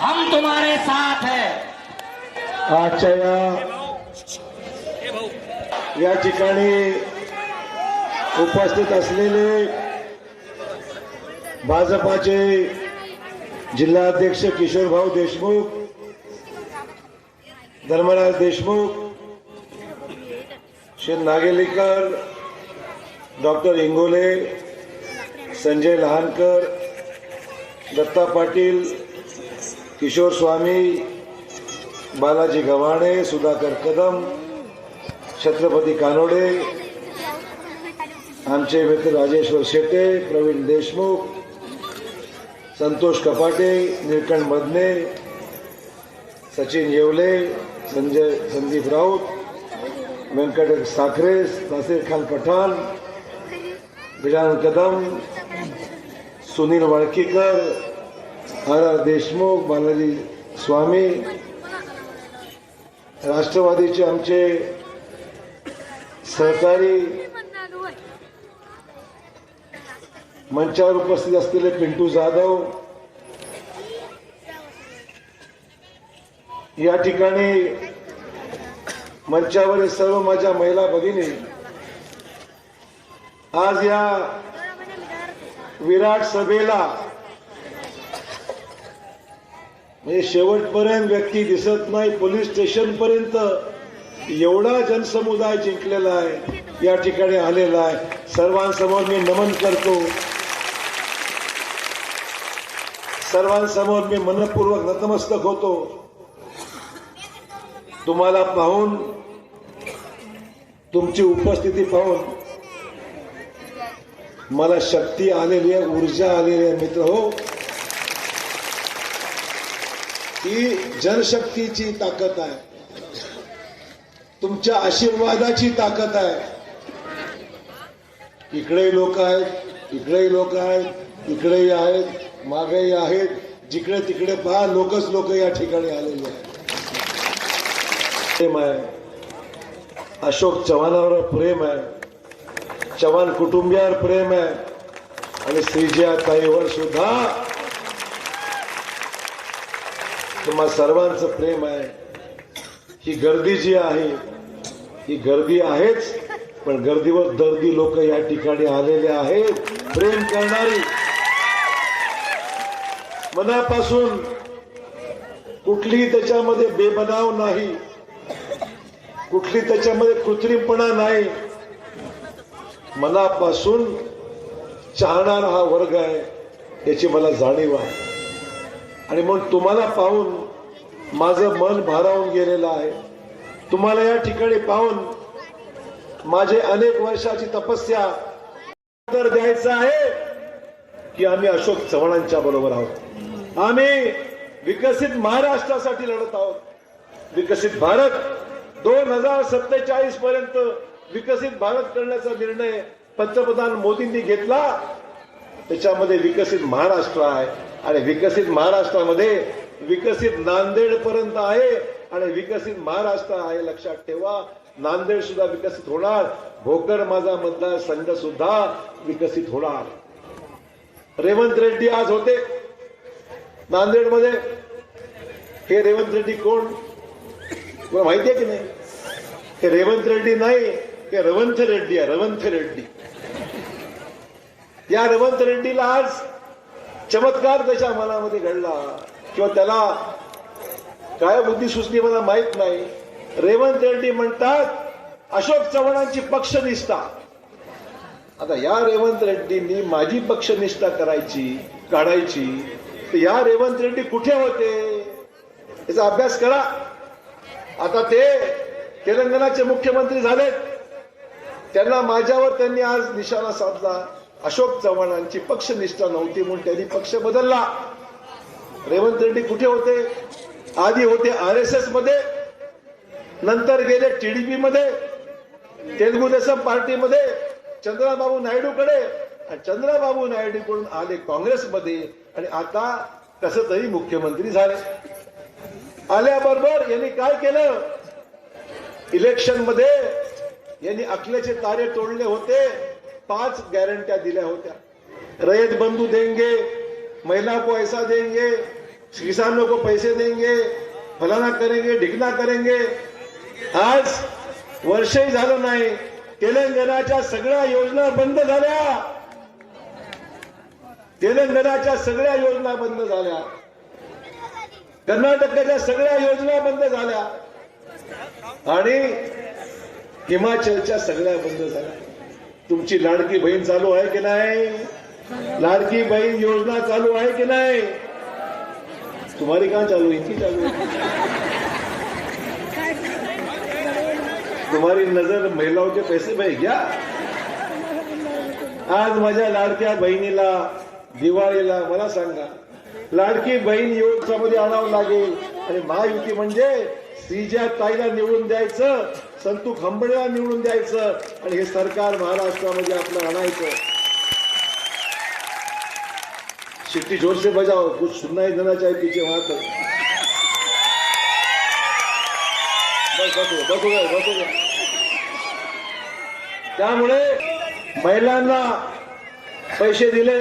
हम तुम्हारे साथ है। आजच्या या या ठिकाणी उपस्थित असलेले भाजपाचे जिल्हाध्यक्ष किशोरभाऊ देशमुख धर्मराज देशमुख श्री नागेलीकर डॉक्टर इंगोले संजय लहानकर दत्ता पाटील किशोर स्वामी बालाजी गव्हाणे सुधाकर कदम छत्रपती कानोडे आमचे मित्र राजेश्वर शेटे प्रवीण देशमुख संतोष कपाटे निळकंठ बदने सचिन येवले संजय संदीप राऊत व्यंकट साखरे नासिर खान पठाण गजानन कदम सुनील वाळकीकर आर आर देशमुख बालाजी स्वामी राष्ट्रवादीचे आमचे सहकारी मंचावर उपस्थित असलेले पिंटू जाधव या ठिकाणी मंचावरील सर्व माझ्या महिला भगिनी आज या विराट सभेला म्हणजे शेवटपर्यंत व्यक्ती दिसत नाही पोलीस स्टेशन पर्यंत एवढा जनसमुदाय जिंकलेला आहे या ठिकाणी आलेला आहे. सर्वांसमोर मी नमन करतो. सर्वांसमोर मी मनपूर्वक नतमस्तक होतो. तुम्हाला पाहून तुमची उपस्थिती पाहून मला शक्ती आलेली आहे ऊर्जा आलेली आहे मित्र हो. ही जनशक्तीची ताकद आहे. तुमच्या आशीर्वादाची ताकद आहे. इकडेही लोक आहेत इकडेही लोक आहेत इकडेही आहेत मागेही आहेत. जिकडे तिकडे पहा लोकच लोक या ठिकाणी आलेले आहेत. प्रेम आहे. अशोक चव्हाणावर प्रेम आहे. चव्हाण कुटुंबियावर प्रेम आहे. आणि श्रीजया ताईवर सुद्धा. तुम्हा सर्वांचं प्रेम आहे. ही गर्दी जी आहे ही गर्दी आहेच पण गर्दीवर दर्दी लोक या ठिकाणी आलेले आहेत. प्रेम करणारी. मनापासून कुठलीही त्याच्यामध्ये बेबनाव नाही. कुठली त्याच्यामध्ये कृत्रिमपणा नाही. मनापासून चाहणारा हा वर्ग आहे याची मला जाणीव आहे. आणि मग तुम्हाला पाहून माझं मन भारावून गेलेलं आहे. तुम्हाला या ठिकाणी पाहून माझे अनेक वर्षाची तपस्या तर द्यायचं आहे की आम्ही अशोक चव्हाणांच्या बरोबर आहोत. आम्ही विकसित महाराष्ट्रासाठी लढत आहोत. विकसित भारत दोन हजार सत्तेचाळीस पर्यंत विकसित भारत करण्याचा निर्णय पंतप्रधान मोदींनी घेतला. त्याच्यामध्ये विकसित महाराष्ट्र आहे आणि विकसित महाराष्ट्रामध्ये विकसित नांदेड पर्यंत आहे आणि विकसित महाराष्ट्र आहे लक्षात ठेवा. नांदेड सुद्धा विकसित होणार. भोकर माझा मतदार संघ सुद्धा विकसित होणार. रेवंत रेड्डी आज होते. नांदेडमध्ये. हे रेवंत रेड्डी कोण? माहिती आहे की नाही? हे रेवंत रेड्डी नाही हे रवंथ रेड्डी आहे रवंथ रेड्डी. या रवंत रेड्डीला आज चमत्कार त्याच्या मनामध्ये घडला किंवा त्याला काय बुद्धी सुचली मला माहीत नाही. रेवंत रेड्डी म्हणतात अशोक चव्हाणांची पक्षनिष्ठा. आता या रेवंत रेड्डींनी माझी पक्षनिष्ठा करायची काढायची तर या रेवंत रेड्डी कुठे होते? याचा अभ्यास करा. आता ते तेलंगणाचे मुख्यमंत्री झालेत. त्यांना माझ्यावर त्यांनी आज निशाणा साधला. अशोक चव्हाणांची पक्षनिष्ठा नव्हती म्हणून त्यांनी पक्ष बदलला. रेवंत रेड्डी कुठे होते? आधी होते आर एस एसमध्ये नंतर गेले टीडीपी मध्ये तेलगू देसम पार्टीमध्ये चंद्राबाबू नायडूकडे. आणि चंद्राबाबू नायडूकडून आले काँग्रेसमध्ये आणि आता कस तरी मुख्यमंत्री झाले. आल्याबरोबर यांनी काय केलं? इलेक्शनमध्ये यांनी अखिलेचे तारे तोडले होते पाच गॅरंट्या दिल्या होत्या. रयत बंधू देंगे महिला को ऐसा देंगे किसानों को पैसे देंगे फलाना करेंगे ढिकना करेंगे. आज वर्षही झालं नाही तेलंगणाच्या सगळ्या योजना बंद झाल्या. तेलंगणाच्या सगळ्या योजना बंद झाल्या. कर्नाटकाच्या सगळ्या योजना बंद झाल्या. आणि हिमाचलच्या सगळ्या बंद झाल्या. तुमची लाडकी बहीण चालू आहे की नाही? लाडकी बहीण योजना चालू आहे की नाही? तुम्हारी का चालू है चालू तुम्हारी नजर महिलाओं के पैसे भाई घ्या आज माझ्या लाडक्या बहिणीला दिवाळीला मला सांगा लाडकी बहीण योजनामध्ये आणावं लागेल. आणि महायुती म्हणजे श्रीजा ताईला निवडून द्यायचं संतू खंबळेला निवडून द्यायचं आणि हे सरकार महाराष्ट्रामध्ये आपलं आणायचं. शिट्टी जोर से बजाओ कुछ सुनना ही देना चाहिए पीछे वहां तक. बस बस हो, गए, हो गए. त्यामुळे महिलांना पैसे दिले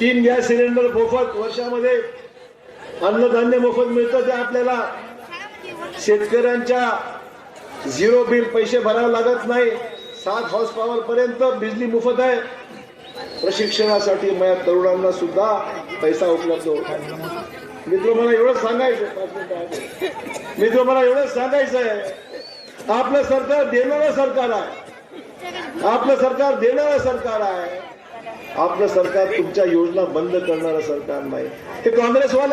तीन गॅस सिलेंडर मोफत वर्षामध्ये अन्नधान्य मोफत मिळतं ते आपल्याला. शेतकऱ्यांच्या झिरो बिल पैसे भरावे लागत नाही. सात हॉर्स पॉवर पर्यंत बिजली मोफत आहे. प्रशिक्षणासाठी माझ्या तरुणांना सुद्धा पैसा उपलब्ध होता मित्र मला एवढंच सांगायचं मित्र मला एवढंच सांगायचं आहे. आपलं सरकार देणारं सरकार आहे. आपलं सरकार देणारं सरकार आहे. आपलं सरकार तुमच्या योजना बंद करणारं सरकार नाही. हे काँग्रेसवाले